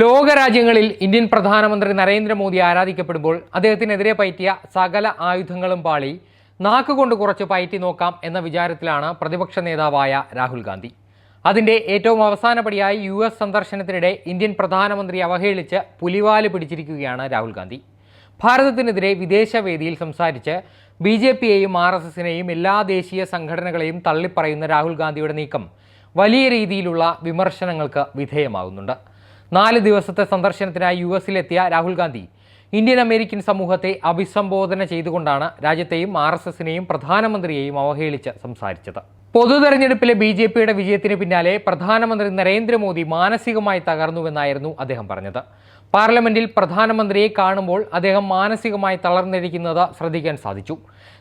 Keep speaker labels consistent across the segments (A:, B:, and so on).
A: ലോകരാജ്യങ്ങളിൽ Indian പ്രധാനമന്ത്രി നരേന്ദ്രമോദി ആരാധിക്കപ്പെടുമ്പോൾ അദ്ദേഹത്തിനെതിരെ പയറ്റിയ സകല ആയുധങ്ങളും പാളി നാക്കുകൊണ്ട് കുറച്ച് പയറ്റി നോക്കാം എന്ന വിചാരത്തിലാണ് പ്രതിപക്ഷ നേതാവായ രാഹുൽ ഗാന്ധി. അതിന്റെ ഏറ്റവും അവസാന പടിയായി യു എസ് സന്ദർശനത്തിനിടെ ഇന്ത്യൻ പ്രധാനമന്ത്രി അവഹേളിച്ച് പുലിവാൽ പിടിച്ചിരിക്കുകയാണ് രാഹുൽ ഗാന്ധി. ഭാരതത്തിനെതിരെ വിദേശവേദിയിൽ സംസാരിച്ച് ബി ജെ പിയെയും ആർ എസ് എസിനെയും എല്ലാ ദേശീയ സംഘടനകളെയും തള്ളിപ്പറയുന്ന രാഹുൽ ഗാന്ധിയുടെ നീക്കം വലിയ രീതിയിലുള്ള വിമർശനങ്ങൾക്ക് വിധേയമാകുന്നുണ്ട്. നാല് ദിവസത്തെ സന്ദർശനത്തിനായി യു എസിലെത്തിയ രാഹുൽ ഗാന്ധി ഇന്ത്യൻ അമേരിക്കൻ സമൂഹത്തെ അഭിസംബോധന ചെയ്തുകൊണ്ടാണ് രാജ്യത്തെയും ആർ എസ് എസിനെയും പ്രധാനമന്ത്രിയെയും അവഹേളിച്ച് സംസാരിച്ചത്. പൊതു തെരഞ്ഞെടുപ്പിലെ ബി ജെ പിയുടെ വിജയത്തിന് പിന്നാലെ പ്രധാനമന്ത്രി നരേന്ദ്രമോദി മാനസികമായി തകർന്നുവെന്നായിരുന്നു അദ്ദേഹം പറഞ്ഞത്. പാർലമെന്റിൽ പ്രധാനമന്ത്രിയെ കാണുമ്പോൾ അദ്ദേഹം മാനസികമായി തളർന്നിരിക്കുന്നത് ശ്രദ്ധിക്കാൻ സാധിച്ചു.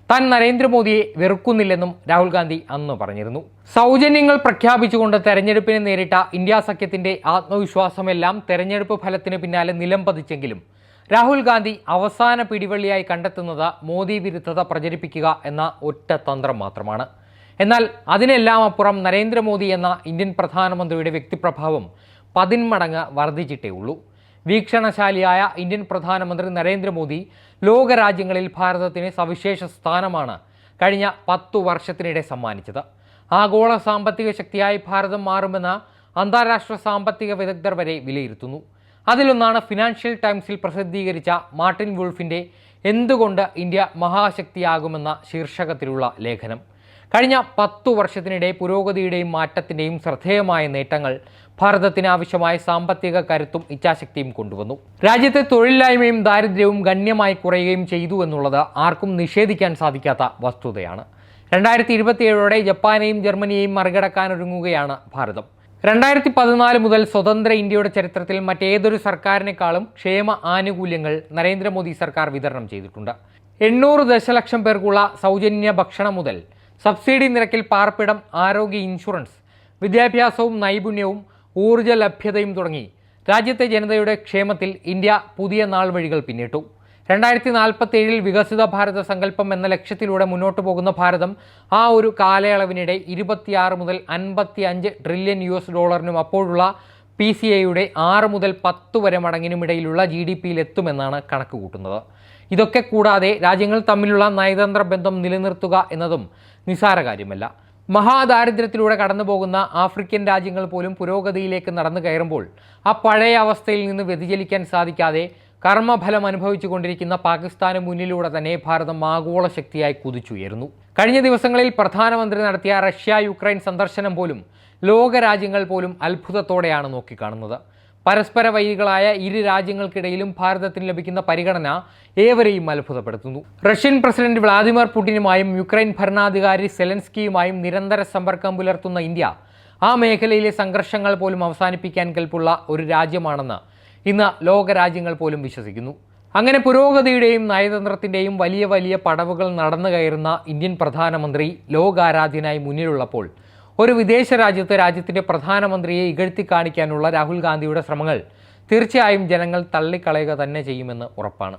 A: താൻ നരേന്ദ്രമോദിയെ വെറുക്കുന്നില്ലെന്നും രാഹുൽ ഗാന്ധി അന്ന് പറഞ്ഞിരുന്നു. സൗജന്യങ്ങൾ പ്രഖ്യാപിച്ചുകൊണ്ട് തെരഞ്ഞെടുപ്പിനെ നേരിട്ട ഇന്ത്യ സഖ്യത്തിന്റെ ആത്മവിശ്വാസമെല്ലാം തെരഞ്ഞെടുപ്പ് ഫലത്തിന് പിന്നാലെ നിലം പതിച്ചെങ്കിലും രാഹുൽ ഗാന്ധി അവസാന പിടിവള്ളിയായി കണ്ടെത്തുന്നത് മോദി വിരുദ്ധത പ്രചരിപ്പിക്കുക എന്ന ഒറ്റ തന്ത്രം മാത്രമാണ്. എന്നാൽ അതിനെല്ലാം അപ്പുറം നരേന്ദ്രമോദി എന്ന ഇന്ത്യൻ പ്രധാനമന്ത്രിയുടെ വ്യക്തിപ്രഭാവം പതിന്മടങ്ങ് വർദ്ധിച്ചിട്ടേ ഉള്ളൂ വീക്ഷണശാലിയായ ഇന്ത്യൻ പ്രധാനമന്ത്രി നരേന്ദ്രമോദി ലോകരാജ്യങ്ങളിൽ ഭാരതത്തിന് സവിശേഷ സ്ഥാനമാണ് കഴിഞ്ഞ പത്തു വർഷത്തിനിടെ സമ്മാനിച്ചത്. ആഗോള സാമ്പത്തിക ശക്തിയായി ഭാരതം മാറുമെന്ന് അന്താരാഷ്ട്ര സാമ്പത്തിക വിദഗ്ധർ വരെ വിലയിരുത്തുന്നു. അതിലൊന്നാണ് ഫിനാൻഷ്യൽ ടൈംസിൽ പ്രസിദ്ധീകരിച്ച മാർട്ടിൻ വുൾഫിന്റെ എന്തുകൊണ്ട് ഇന്ത്യ മഹാശക്തിയാകുമെന്ന ശീർഷകത്തിലുള്ള ലേഖനം. കഴിഞ്ഞ പത്തു വർഷത്തിനിടെ പുരോഗതിയുടെയും മാറ്റത്തിന്റെയും ശ്രദ്ധേയമായ നേട്ടങ്ങൾ ഭാരതത്തിന് ആവശ്യമായ സാമ്പത്തിക കരുത്തും ഇച്ഛാശക്തിയും കൊണ്ടുവന്നു. രാജ്യത്തെ തൊഴിലില്ലായ്മയും ദാരിദ്ര്യവും ഗണ്യമായി കുറയുകയും ചെയ്തു എന്നുള്ളത് ആർക്കും നിഷേധിക്കാൻ സാധിക്കാത്ത വസ്തുതയാണ്. രണ്ടായിരത്തി ഇരുപത്തിയേഴോടെ ജപ്പാനെയും ജർമ്മനിയെയും മറികടക്കാനൊരുങ്ങുകയാണ് ഭാരതം. രണ്ടായിരത്തി പതിനാല് മുതൽ സ്വതന്ത്ര ഇന്ത്യയുടെ ചരിത്രത്തിൽ മറ്റേതൊരു സർക്കാരിനേക്കാളും ക്ഷേമ ആനുകൂല്യങ്ങൾ നരേന്ദ്രമോദി സർക്കാർ വിതരണം ചെയ്തിട്ടുണ്ട്. എണ്ണൂറ് ദശലക്ഷം പേർക്കുള്ള സൗജന്യ ഭക്ഷണം മുതൽ സബ്സിഡി നിരക്കിൽ പാർപ്പിടം ആരോഗ്യ ഇൻഷുറൻസ് വിദ്യാഭ്യാസവും നൈപുണ്യവും ഊർജ ലഭ്യതയും തുടങ്ങി. രാജ്യത്തെ ജനതയുടെ ക്ഷേമത്തിൽ ഇന്ത്യ പുതിയ നാൾ വഴികൾ പിന്നിട്ടു. രണ്ടായിരത്തി നാൽപ്പത്തി ഏഴിൽ വികസിത ഭാരത സങ്കല്പം എന്ന ലക്ഷ്യത്തിലൂടെ മുന്നോട്ട് പോകുന്ന ഭാരതം ആ ഒരു കാലയളവിനിടെ ഇരുപത്തിയാറ് മുതൽ അൻപത്തി അഞ്ച് ട്രില്യൺ യു എസ് ഡോളറിനും അപ്പോഴുള്ള പി സി ഐയുടെ ആറ് മുതൽ പത്ത് വരെ മടങ്ങിനുമിടയിലുള്ള ജി ഡി പിയിൽ എത്തുമെന്നാണ് കണക്ക് കൂട്ടുന്നത് ഇതൊക്കെ കൂടാതെ രാജ്യങ്ങൾ തമ്മിലുള്ള നയതന്ത്ര ബന്ധം നിലനിർത്തുക എന്നതും നിസാര കാര്യമല്ല. മഹാദാരിദ്ര്യത്തിലൂടെ കടന്നു പോകുന്ന ആഫ്രിക്കൻ രാജ്യങ്ങൾ പോലും പുരോഗതിയിലേക്ക് നടന്നു കയറുമ്പോൾ ആ പഴയ അവസ്ഥയിൽ നിന്ന് വ്യതിചലിക്കാൻ സാധിക്കാതെ കർമ്മഫലം അനുഭവിച്ചു കൊണ്ടിരിക്കുന്ന പാകിസ്ഥാന് മുന്നിലൂടെ തന്നെ ഭാരതം ആഗോള ശക്തിയായി കുതിച്ചുയരുന്നു. കഴിഞ്ഞ ദിവസങ്ങളിൽ പ്രധാനമന്ത്രി നടത്തിയ റഷ്യ യുക്രൈൻ സന്ദർശനം പോലും ലോകരാജ്യങ്ങൾ പോലും അത്ഭുതത്തോടെയാണ് നോക്കിക്കാണുന്നത്. പരസ്പര വൈരികളായ ഇരു രാജ്യങ്ങൾക്കിടയിലും ഭാരതത്തിന് ലഭിക്കുന്ന പരിഗണന ഏവരെയും അത്ഭുതപ്പെടുത്തുന്നു. റഷ്യൻ പ്രസിഡന്റ് വ്ളാദിമിർ പുടിനുമായും യുക്രൈൻ ഭരണാധികാരി സെലൻസ്കിയുമായും നിരന്തര സമ്പർക്കം പുലർത്തുന്ന ഇന്ത്യ ആ മേഖലയിലെ സംഘർഷങ്ങൾ പോലും അവസാനിപ്പിക്കാൻ കൽപ്പുള്ള ഒരു രാജ്യമാണെന്ന് ഇന്ന് ലോകരാജ്യങ്ങൾ പോലും വിശ്വസിക്കുന്നു. അങ്ങനെ പുരോഗതിയുടെയും നയതന്ത്രത്തിന്റെയും വലിയ വലിയ പടവുകൾ നടന്നു കയറുന്ന ഇന്ത്യൻ പ്രധാനമന്ത്രി ലോകാരാധ്യനായി മുന്നിലുള്ളപ്പോൾ ഒരു വിദേശ രാജ്യത്ത് രാജ്യത്തിന്റെ പ്രധാനമന്ത്രിയെ ഇകഴ്ത്തി കാണിക്കാനുള്ള രാഹുൽ ഗാന്ധിയുടെ ശ്രമങ്ങൾ തീർച്ചയായും ജനങ്ങൾ തള്ളിക്കളയുക തന്നെ ചെയ്യുമെന്ന് ഉറപ്പാണ്.